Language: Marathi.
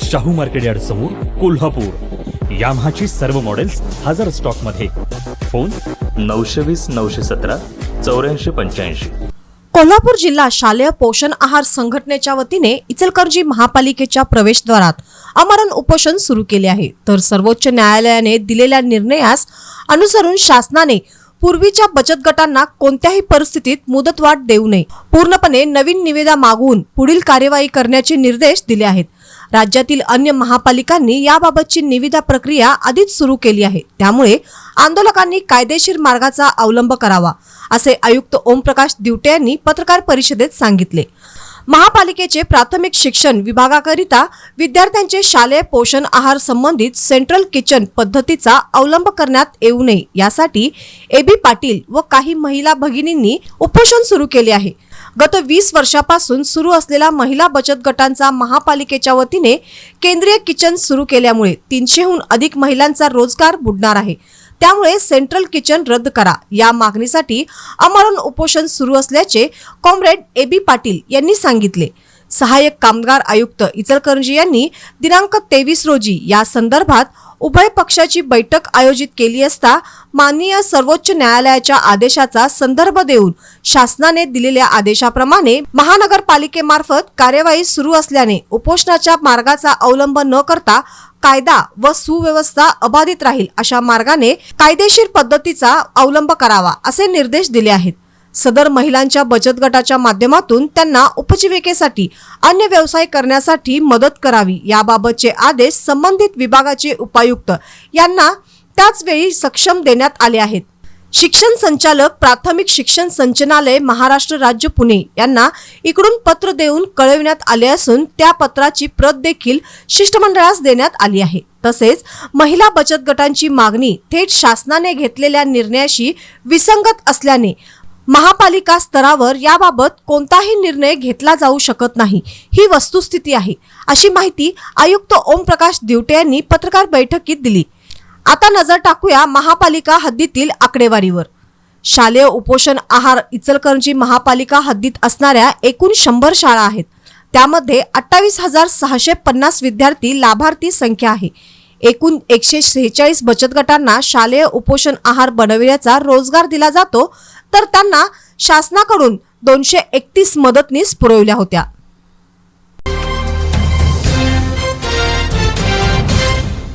Shahu market yard समोर कोल्हापूर. याम्हाची सर्व मॉडेल्स हजर स्टॉकमध्ये फोन नऊशे वीस नऊशे सतरा चौऱ्याऐंशी पंच्याऐंशी. कोल्हापूर जिल्हा शालेय पोषण आहार संघटनेच्या वतीने इचलकरंजी महापालिकेच्या प्रवेशद्वारात अमरण उपोषण सुरू केले आहे. तर सर्वोच्च न्यायालयाने दिलेल्या निर्णयास अनुसरून शासनाने पूर्वीच्या बचत गटांना कोणत्याही परिस्थितीत मुदतवाढ देऊ नये. पूर्णपणे नवीन निविदा मागवून पुढील कार्यवाही करण्याचे निर्देश दिले आहेत. राज्यातील अन्य महापालिकांनी याबाबतची निविदा प्रक्रिया आधीच सुरू केली आहे. त्यामुळे आंदोलकांनी कायदेशीर मार्गाचा अवलंब करावा असे आयुक्त ओमप्रकाश दिवटे यांनी पत्रकार परिषदेत सांगितले. महापालिकेचे प्राथमिक शिक्षण विभागाकरिता विद्यार्थ्यांचे शालेय पोषण आहार संबंधित सेंट्रल किचन पद्धतीचा अवलंब करण्यात येऊ नये यासाठी एबी पाटील व काही महिला भगिनींनी उपोषण सुरू केले आहे. गत वीस वर्षापासून सुरू असलेला महिला बचत गटांचा महापालिकेच्या वतीने केंद्रीय किचन सुरू केल्यामुळे तीनशेहून अधिक महिलांचा रोजगार बुडणार आहे. त्यामुळे सेंट्रल किचन रद्द करा. या मागणीसाठी अमरण उपोषण सुरू असल्याचे कॉम्रेड ए बी पाटील यांनी सांगितले. सहाय्यक कामगार आयुक्त इचलकरंजी यांनी दिनांक तेवीस रोजी या संदर्भात उभय पक्षाची बैठक आयोजित केली असता माननीय सर्वोच्च न्यायालयाच्या आदेशाचा संदर्भ देऊन शासनाने दिलेल्या आदेशाप्रमाणे महानगरपालिकेमार्फत कार्यवाही सुरू असल्याने उपोषणाच्या मार्गाचा अवलंब न करता कायदा व सुव्यवस्था अबाधित राहील अशा मार्गाने कायदेशीर पद्धतीचा अवलंब करावा असे निर्देश दिले आहेत. सदर महिलांच्या बचत गटाच्या माध्यमातून त्यांना उपजीविकेसाठी अन्य व्यवसाय करण्यासाठी मदत करावी याबाबतचे आदेश संबंधित विभागाचे उपायुक्त यांना त्याचवेळी सक्षम देण्यात आले आहेत. शिक्षण संचालक प्राथमिक शिक्षण संचनालय महाराष्ट्र राज्य पुणे यांना इकडून पत्र देऊन कळविण्यात आले असून त्या पत्राची प्रत देखील शिष्टमंडळास देण्यात आली आहे. तसेच महिला बचत गटांची मागणी थेट शासनाने घेतलेल्या निर्णयाशी विसंगत असल्याने महापालिका स्तरावर याबाबत कोणताही निर्णय घेतला जाऊ शकत नाही. ही वस्तुस्थिती आहे. अशी माहिती आयुक्त ओमप्रकाश दिवटे यांनी पत्रकार बैठकीत दिली. आता नजर टाकूया महापालिका हद्दीतील आकडेवारीवर. शालेय उपोषण आहार इचलकरंजी महापालिका हद्दीत असणाऱ्या एकूण शंभर शाळा आहेत. त्यामध्ये अठ्ठावीस हजार सहाशे पन्नास विद्यार्थी लाभार्थी संख्या आहे. एकूण एकशे सेहेचाळीस बचत गटांना शालेय उपोषण आहार बनविण्याचा रोजगार दिला जातो तर त्यांना शासनाकडून दोनशे एकतीस मदतनीस पुरवल्या होत्या.